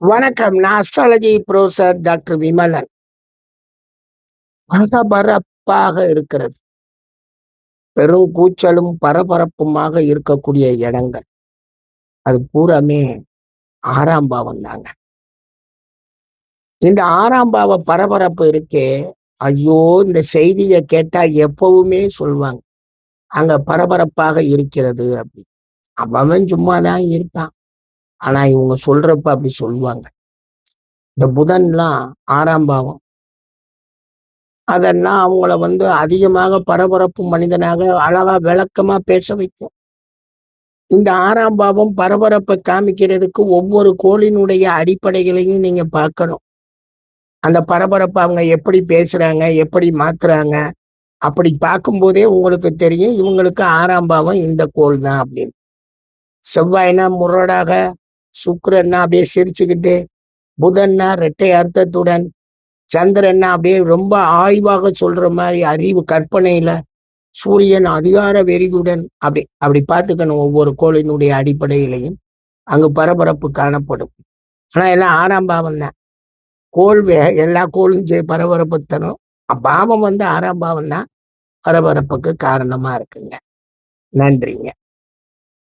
வணக்கம். நான் astrology professor doctor Vimalan. பரபரப்பாக இருக்கிறது. பெரும் கூச்சலும் பரபரப்புமாக இருக்கக்கூடிய இடங்கள். அது பூராமே ஆறாம் பாவம் தாங்க. இந்த ஆறாம் பாவ பரபரப்பு இருக்கே ஐயோ இந்த செய்தியை கேட்டா எப்பவுமே சொல்லுவாங்க அங்க பரபரப்பாக இருக்கிறது அப்படி அவன் சும்மாதான் இருப்பான். ஆனா இவங்க சொல்றப்ப அப்படி சொல்லுவாங்க. இந்த புதன்லாம் ஆறாம் பாவம். அதெல்லாம் அவங்கள வந்து அதிகமாக பரபரப்பு மனிதனாக அழகா விளக்கமா பேச வைக்கும். இந்த ஆறாம் பாவம் பரபரப்பை காமிக்கிறதுக்கு ஒவ்வொரு கோளினுடைய அடிப்படைகளையும் நீங்க பார்க்கணும். அந்த பரபரப்பை அவங்க எப்படி பேசுறாங்க எப்படி மாத்துறாங்க அப்படி பார்க்கும்போதே உங்களுக்கு தெரியும் இவங்களுக்கு ஆறாம் பாவம் இந்த கோள் தான் அப்படின்னு. செவ்வாய்னா முரடாக சுக்கரன்னா அப்படியே சிரிச்சுக்கிட்டு புதன்னா இரட்டை அர்த்தத்துடன் சந்திரன்னா அப்படியே ரொம்ப ஆய்வாக சொல்ற மாதிரி அறிவு கற்பனையில சூரியன் அதிகார வெறிகுடன் அப்படி அப்படி பார்த்துக்கணும் ஒவ்வொரு கோளினுடைய அடிப்படையிலையும். அங்கு பரபரப்பு காணப்படும். ஆனா எல்லாம் ஆறாம் பாவம் தான். கோள் எல்லா கோளும் பரபரப்பு தரும். பாவம் வந்து ஆறாம் பாவம் தான். பரபரப்புக்கு காரணமா இருக்குங்க. நன்றிங்க.